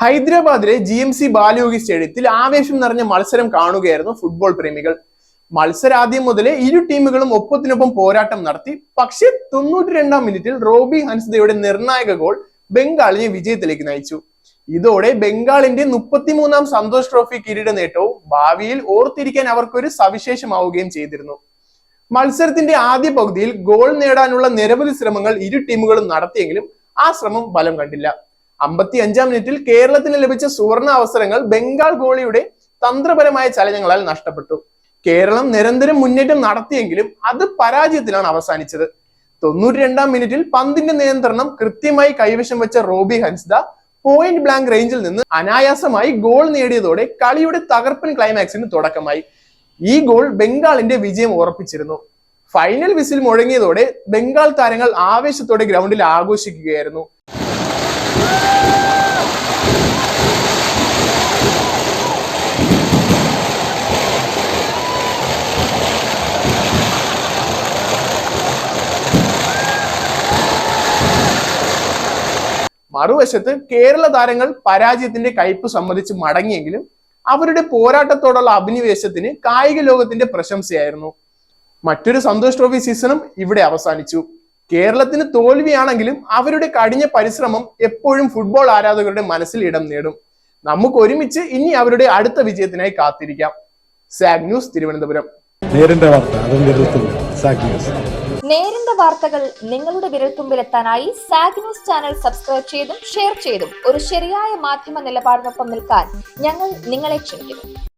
ഹൈദരാബാദിലെ G M C Balayogi സ്റ്റേഡിയത്തിൽ ആവേശം നിറഞ്ഞ മത്സരം കാണുകയായിരുന്നു ഫുട്ബോൾ പ്രേമികൾ. മത്സരാദ്യം മുതലേ ഇരു ടീമുകളും ഒപ്പത്തിനൊപ്പം പോരാട്ടം നടത്തി. പക്ഷേ തൊണ്ണൂറ്റി രണ്ടാം മിനിറ്റിൽ റോബി ഹൻസ്ദയുടെ നിർണായക ഗോൾ ബംഗാളിനെ വിജയത്തിലേക്ക് നയിച്ചു. ഇതോടെ ബംഗാളിന്റെ മുപ്പത്തിമൂന്നാം സന്തോഷ് ട്രോഫി കിരീട നേട്ടവും ഭാവിയിൽ ഓർത്തിരിക്കാൻ അവർക്കൊരു സവിശേഷമാവുകയും ചെയ്തിരുന്നു. മത്സരത്തിന്റെ ആദ്യ പകുതിയിൽ ഗോൾ നേടാനുള്ള നിരവധി ശ്രമങ്ങൾ ഇരു ടീമുകളും നടത്തിയെങ്കിലും ആ ശ്രമം ഫലം കണ്ടില്ല. അമ്പത്തി അഞ്ചാം മിനിറ്റിൽ കേരളത്തിന് ലഭിച്ച സുവർണ അവസരങ്ങൾ ബംഗാൾ ഗോളിയുടെ തന്ത്രപരമായ ചലനങ്ങളാൽ നഷ്ടപ്പെട്ടു. കേരളം നിരന്തരം മുന്നേറ്റം നടത്തിയെങ്കിലും അത് പരാജയത്തിലാണ് അവസാനിച്ചത്. തൊണ്ണൂറ്റി രണ്ടാം മിനിറ്റിൽ പന്തിന്റെ നിയന്ത്രണം കൃത്യമായി കൈവശം വെച്ച റോബി ഹൻസ്ദ പോയിന്റ് ബ്ലാങ്ക് റേഞ്ചിൽ നിന്ന് അനായാസമായി ഗോൾ നേടിയതോടെ കളിയുടെ തകർപ്പൻ ക്ലൈമാക്സിന് തുടക്കമായി. ഈ ഗോൾ ബംഗാളിന്റെ വിജയം ഉറപ്പിച്ചിരുന്നു. ഫൈനൽ വിസിൽ മുഴങ്ങിയതോടെ ബംഗാൾ താരങ്ങൾ ആവേശത്തോടെ ഗ്രൗണ്ടിൽ ആഘോഷിക്കുകയായിരുന്നു. മറുവശത്ത് കേരള താരങ്ങൾ പരാജയത്തിന്റെ കയ്പ് സമ്മതിച്ച് മടങ്ങിയെങ്കിലും അവരുടെ പോരാട്ടത്തോടുള്ള അഭിനിവേശത്തിന് കായിക ലോകത്തിന്റെ പ്രശംസയായിരുന്നു. മറ്റൊരു സന്തോഷ് ട്രോഫി സീസണും ഇവിടെ അവസാനിച്ചു. കേരളത്തിന് തോൽവിയാണെങ്കിലും അവരുടെ കഠിന പരിശ്രമം എപ്പോഴും ഫുട്ബോൾ ആരാധകരുടെ മനസ്സിൽ ഇടം നേടും. നമുക്ക് ഒരുമിച്ച് ഇനി അവരുടെ അടുത്ത വിജയത്തിനായി കാത്തിരിക്കാം. സാഗ് ന്യൂസ് തിരുവനന്തപുരം. നേരിന്റെ വാർത്ത അതും സാഗ് ന്യൂസ്. നേരിന്റെ വാർത്തകൾ നിങ്ങളുടെ വിരൽത്തുമ്പിലെത്താനായി സാഗ് ന്യൂസ് ചാനൽ സബ്സ്ക്രൈബ് ചെയ്തും ഷെയർ ചെയ്തും ഒരു ശരിയായ മാധ്യമ നിലപാടിനൊപ്പം നിൽക്കാൻ ഞങ്ങൾ നിങ്ങളെ ക്ഷണിക്കുന്നു.